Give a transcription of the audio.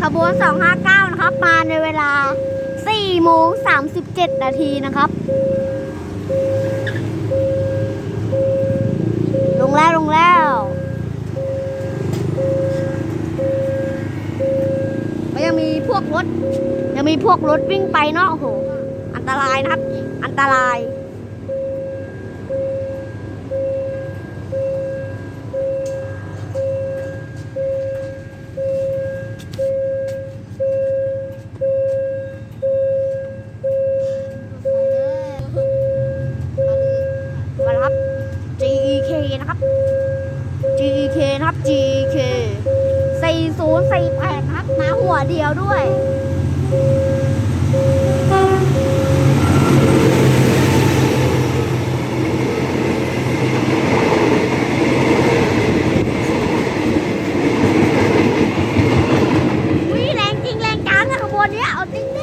ขบวน 259 นะครับ มาในเวลา4โมง37 นาทีนะครับ ลงแล้วลงแล้ว ก็ยังมีพวกรถ ยังมีพวกรถวิ่งไปเนาะโอ้โห อันตรายนะครับ อันตราย นะครับ GK นะครับ GK 4048นะครับมาหัวเดียวด้วยวิแรงจริงแรงจังอะขบวนเนี้ยเอาจริง